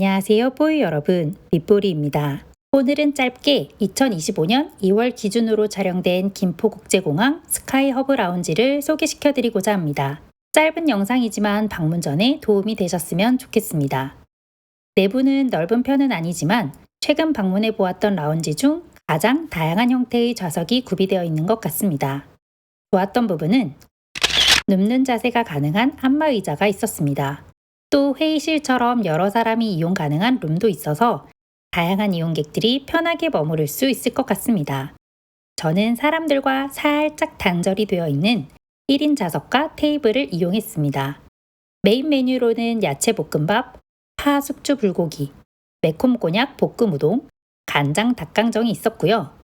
안녕하세요, 뽀이 여러분. 밑보리입니다. 오늘은 짧게 2025년 2월 기준으로 촬영된 김포국제공항 스카이허브 라운지를 소개시켜 드리고자 합니다. 짧은 영상이지만 방문 전에 도움이 되셨으면 좋겠습니다. 내부는 넓은 편은 아니지만 최근 방문해 보았던 라운지 중 가장 다양한 형태의 좌석이 구비되어 있는 것 같습니다. 좋았던 부분은 눕는 자세가 가능한 안마 의자가 있었습니다. 또 회의실처럼 여러 사람이 이용 가능한 룸도 있어서 다양한 이용객들이 편하게 머무를 수 있을 것 같습니다. 저는 사람들과 살짝 단절이 되어 있는 1인 좌석과 테이블을 이용했습니다. 메인 메뉴로는 야채 볶음밥, 파 숙주 불고기, 매콤 곤약 볶음 우동, 간장 닭강정이 있었고요.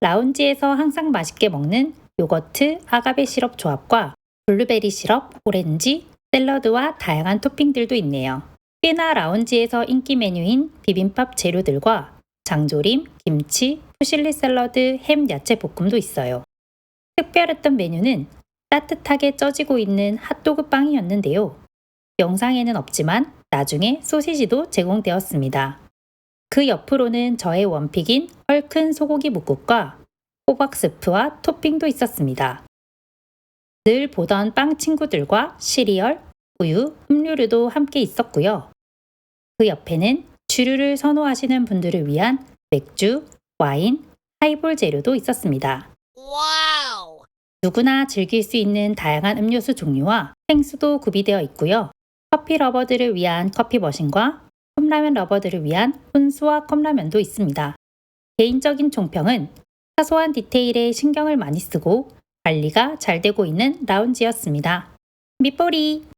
라운지에서 항상 맛있게 먹는 요거트 아가베 시럽 조합과 블루베리 시럽, 오렌지, 샐러드와 다양한 토핑들도 있네요. 꽤나 라운지에서 인기 메뉴인 비빔밥 재료들과 장조림, 김치, 푸실리 샐러드, 햄 야채 볶음도 있어요. 특별했던 메뉴는 따뜻하게 쪄지고 있는 핫도그 빵이었는데요. 영상에는 없지만 나중에 소시지도 제공되었습니다. 그 옆으로는 저의 원픽인 헐큰 소고기 묵국과 호박 스프와 토핑도 있었습니다. 늘 보던 빵 친구들과 시리얼, 우유, 음료류도 함께 있었고요. 그 옆에는 주류를 선호하시는 분들을 위한 맥주, 와인, 하이볼 재료도 있었습니다. Wow! 누구나 즐길 수 있는 다양한 음료수 종류와 생수도 구비되어 있고요. 커피 러버들을 위한 커피 머신과 컵라면 러버들을 위한 혼수와 컵라면도 있습니다. 개인적인 총평은 사소한 디테일에 신경을 많이 쓰고 관리가 잘 되고 있는 라운지였습니다. 밑보리!